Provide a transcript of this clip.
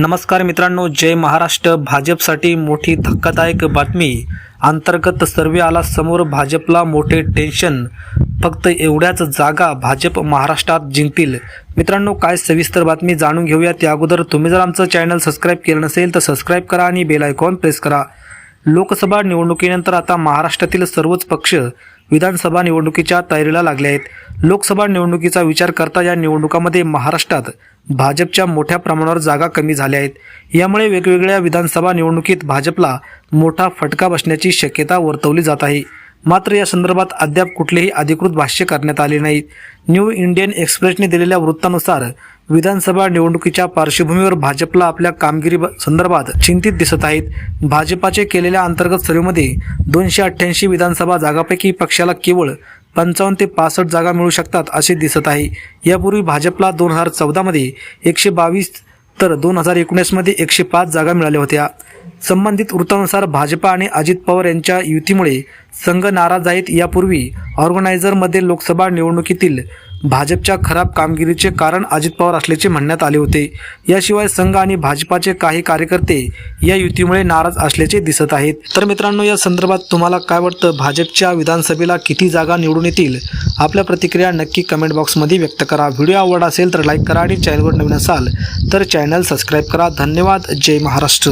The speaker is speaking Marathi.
नमस्कार मित्रांनो जय महाराष्ट्र. भाजपसाठी मोठी धक्कादायक बातमी. अंतर्गत सर्वे आला समोर भाजपला मोठे टेन्शन फक्त एवढ्याच जागा भाजप महाराष्ट्रात जिंकतील. मित्रांनो काय सविस्तर बातमी जाणून घेऊया त्या अगोदर तुम्ही जर आमचं चॅनल सबस्क्राईब केलं नसेल तर सबस्क्राईब करा आणि बेल आयकॉन प्रेस करा. लोकसभा निवडणुकीनंतर आता महाराष्ट्रातील सर्वच पक्ष विधानसभा निवडणुकीच्या तयारीला लागले आहेत. लोकसभा निवडणुकीचा विचार करता या निवडणुकामध्ये महाराष्ट्रात भाजपच्या मोठ्या प्रमाणावर जागा कमी झाल्या आहेत. यामुळे वेगवेगळ्या विधानसभा निवडणुकीत भाजपला मोठा फटका बसण्याची शक्यता वर्तवली जात आहे. मात्र या संदर्भात अद्याप कुठलेही अधिकृत भाष्य करण्यात आले नाही. न्यू इंडियन एक्सप्रेसने दिलेल्या वृत्तानुसार विधानसभा निवडणुकीच्या पार्श्वभूमीवर भाजपला आपल्या कामगिरी ब- संदर्भात चिंतित दिसत आहेत. भाजपाचे केलेल्या अंतर्गत सर्वेमध्ये दोनशे अठ्ठ्याऐंशी विधानसभा जागापैकी पक्षाला केवळ पंचावन्न ते पासष्ट जागा मिळू शकतात असे दिसत आहे. यापूर्वी भाजपला दोन हजार चौदामध्ये एकशे बावीस तर दोन हजार एकोणीसमध्ये एकशे पाच जागा मिळाल्या होत्या. संबंधित वृत्तानुसार भाजपा आणि अजित पवार यांच्या युतीमुळे संघ नाराज आहेत. यापूर्वी ऑर्गनायझरमध्ये लोकसभा निवडणुकीतील भाजपच्या खराब कामगिरीचे कारण अजित पवार असल्याचे म्हणण्यात आले होते. याशिवाय संघ आणि भाजपाचे काही कार्यकर्ते या युतीमुळे नाराज असल्याचे दिसत आहेत. तर मित्रांनो या संदर्भात तुम्हाला काय वाटतं? भाजपच्या विधानसभेला किती जागा निवडून येतील? आपल्या प्रतिक्रिया नक्की कमेंट बॉक्समध्ये व्यक्त करा. व्हिडिओ आवड असेल तर लाईक करा आणि चॅनलवर नवीन असाल तर चॅनल सबस्क्राईब करा. धन्यवाद. जय महाराष्ट्र.